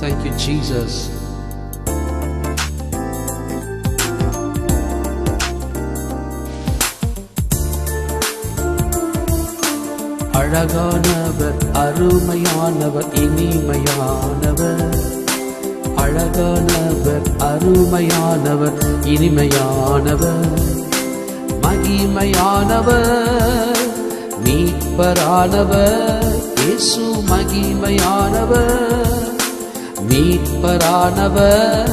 Thank you, Jesus. அழகானவர் அருமையானவர் இனிமையானவர். அழகானவர் அருமையானவர் இனிமையானவர். மகிமையானவர் மீட்பரானவர் இயேசு மகிமையானவர். மீட்பரானவர்.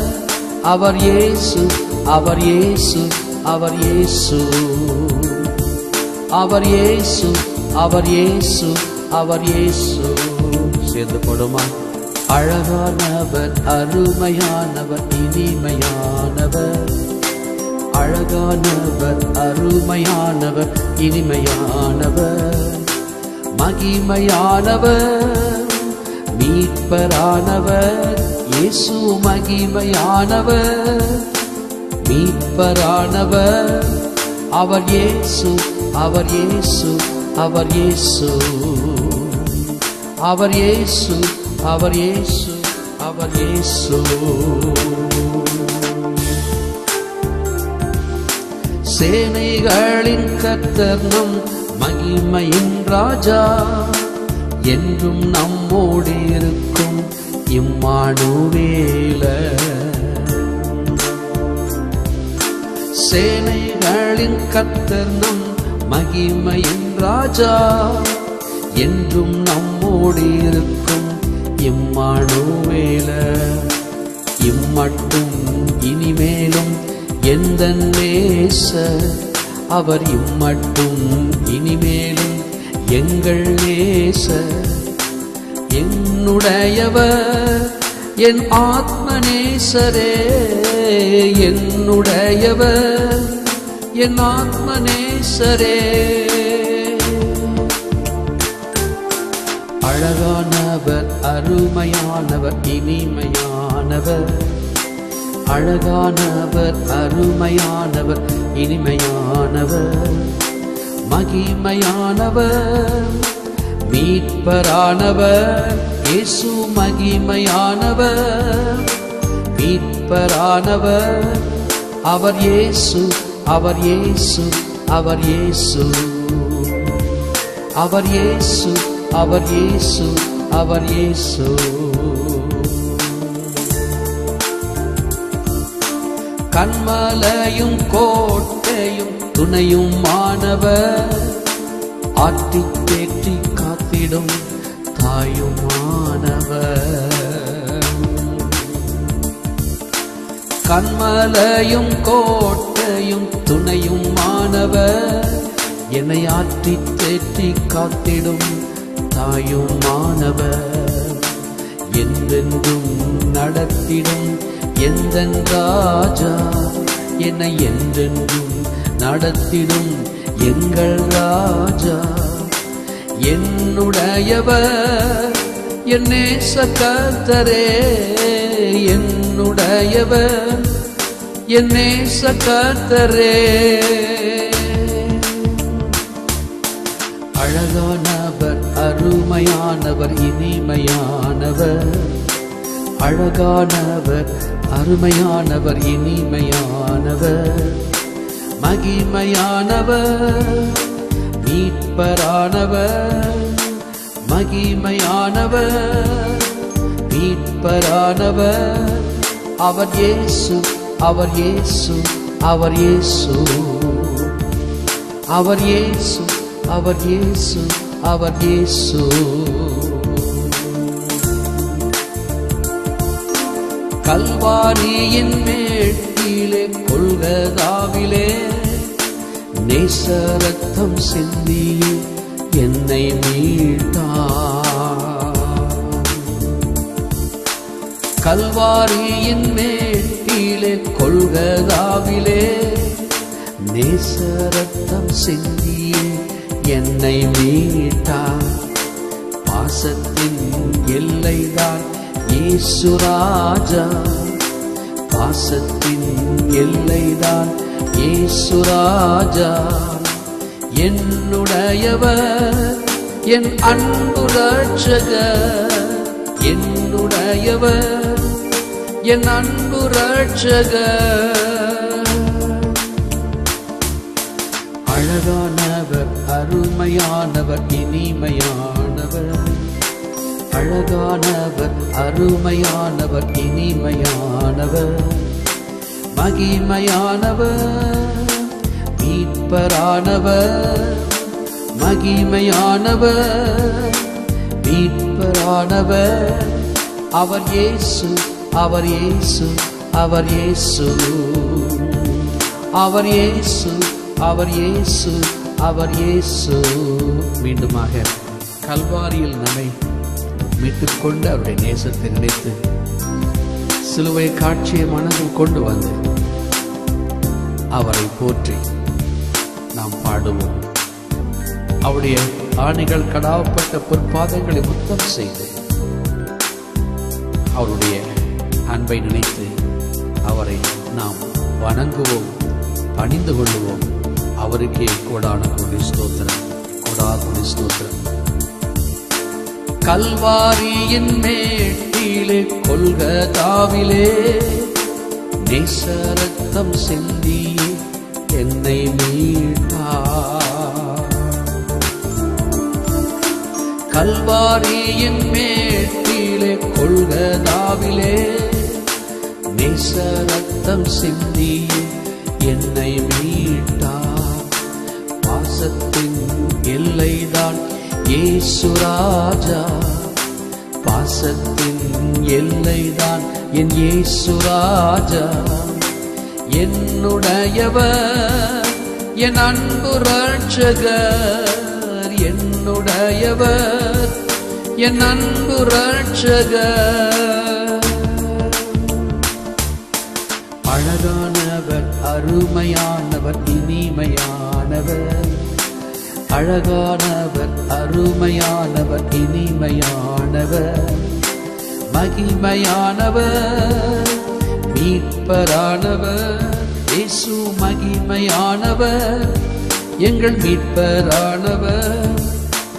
அவர் இயேசு அவர் இயேசு அவர் இயேசு. அவர் இயேசு அவர் இயேசு அவர் இயேசு. சேர்ந்து கொடுமா அழகானவர் அருமையானவர் இனிமையானவர். அழகானவர் அருமையானவர் இனிமையானவர். மகிமையானவர் மீட்பரானவர். இயேசு மகிமையானவர் மீட்பரானவர். அவர் இயேசு அவர் இயேசு அவர் இயேசு அவர் இயேசு அவர் இயேசு அவர் இயேசு சேனைகளின் கர்த்தர் நம் மகிமையின் ராஜா என்றும் நம்மோடு இருக்கும் இம்மானுவேல சேனைகளின் கத்தர் நம் மகிமையின் ராஜா. என்றும் நம்மோடு இருக்கும் இம்மானுவேல இம்மட்டும் இனிமேலும் எந்த நேச. அவர் இம்மட்டும் இனிமேலும் எங்கள் நேச என்னுடையவர் என் ஆத்மநேசரே என்னுடையவர் என் ஆத்மநேசரே. அழகானவர் அருமையானவர் இனிமையானவர். அழகானவர் அருமையானவர் இனிமையானவர். மகிமையானவர். மீட்பரானவர் இயேசு மகிமையானவர். மீட்பரானவர் அவர் இயேசு அவர் இயேசு அவர் இயேசு. அவர் இயேசு அவர் இயேசு அவர் இயேசு. கண்மலையும் கோட்டையும் துணையும் மாணவர் ஆட்டி தேற்றி காத்திடும் தாயுமானவர். கண்மலையும் கோட்டையும் துணையும் மாணவர். என்னை ஆற்றி தேற்றி காத்திடும் தாயும் மாணவர் என்றென்றும் நடத்திடும் எந்த ராஜா? என்னை என்றென்றும் நடத்திடும் எங்கள் ராஜா? என்னுடையவர் என்னே சக்கத்தரே என்னுடையவர் என்னே சக்கத்தரே அழகானவர் அருமையானவர் இனிமையானவர். அழகானவர் அருமையானவர் இனிமையானவர். மகிமையானவர். மீட்பரானவர் மகிமையானவர். மீட்பரானவர். அவர் இயேசு அவர் இயேசு அவர் இயேசு. அவர் இயேசு அவர் இயேசு அவர் இயேசு. கல்வாரியின் மேட்டிலே கொள்கதாவிலே நேசரத்தம் சிந்தி என்னை மீட்டார். கல்வாரியின் மேட்டிலே கொள்கதாவிலே நேச ரத்தம் சிந்தி என்னை மீட்டார். பாசத்தின் எல்லைதான் ஈசுராஜா பாசத்தின் எல்லைதான் ஏசுராஜா என்னுடையவர் என் அன்பு ரட்சகர் என்னுடையவர் என் அன்பு ரட்சகர் அழகானவர் அருமையானவர் இனிமையானவர். அழகானவர் அருமையானவர் இனிமையானவர். மகிமையானவர் மீட்பரானவர் மகிமையானவர் மீட்பரானவர் அவர் இயேசு அவர் இயேசு அவர் இயேசு அவர் இயேசு அவர் இயேசு அவர் இயேசு மீண்டுமாக கல்வாரியில் நம்மை மீட்டுக்கொண்டு அவருடைய நேசத்தை நினைத்து சிலுவை காட்சியை மனதில் கொண்டு வந்து அவரை போற்றி நாம் பாடுவோம். அவருடைய ஆணைகள் கடாவப்பட்ட பொற்பாதங்களை முத்தம் செய்து அவருடைய அன்பை நினைத்து அவரை நாம் வணங்குவோம் பணிந்து கொள்ளுவோம். அவருக்கே கோடான கொடி ஸ்தோத்திரம். கொடா கொடி ஸ்தோத்திரம். கல்வாரியின் மேட்டிலே கொல்கதாவிலே நேசரத்தம் சிந்தியே என்னை மீட்டார் கல்வாரியின் மேட்டிலே கொள்கதாவிலே நேசரத்தம் சிந்தியே என்னை மீட்டார் பாசத்தின் எல்லைதான் ஏசுராஜா பாசத்தின் எல்லைதான் என் ஏசுராஜா என்னுடையவர் என் அன்பு ரட்சகர் என்னுடையவர் என் அன்பு ரட்சகர் அழகானவர் அருமையானவர் இனிமையானவர். அழகானவர் அருமையானவர் இனிமையானவர் மகிமையானவர் மீட்பரானவர் இயேசு மகிமையானவர் எங்கள் மீட்பரானவர்.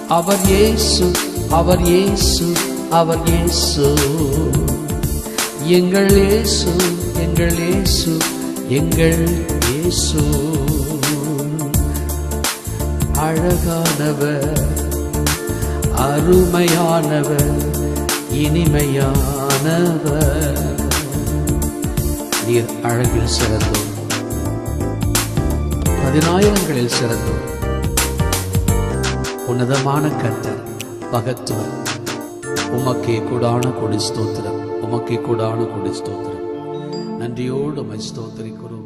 அவர் இயேசு அவர் இயேசு அவர் இயேசு. எங்கள் இயேசு எங்கள் இயேசு எங்கள் இயேசு. அழகானவர் அருமையானவர் இனிமையானவர். நீர் அழகில் சிறந்தோம் பதினாயிரங்களில் சிறந்தோம் உன்னதமான கத்தர் மகத்துவம். உமக்கே கூடான கொடி ஸ்தோத்திரம். உமக்கே கூடான கொடி ஸ்தோத்திரம். நன்றியோடு உமை ஸ்தோத்திரிக்கிறோம்.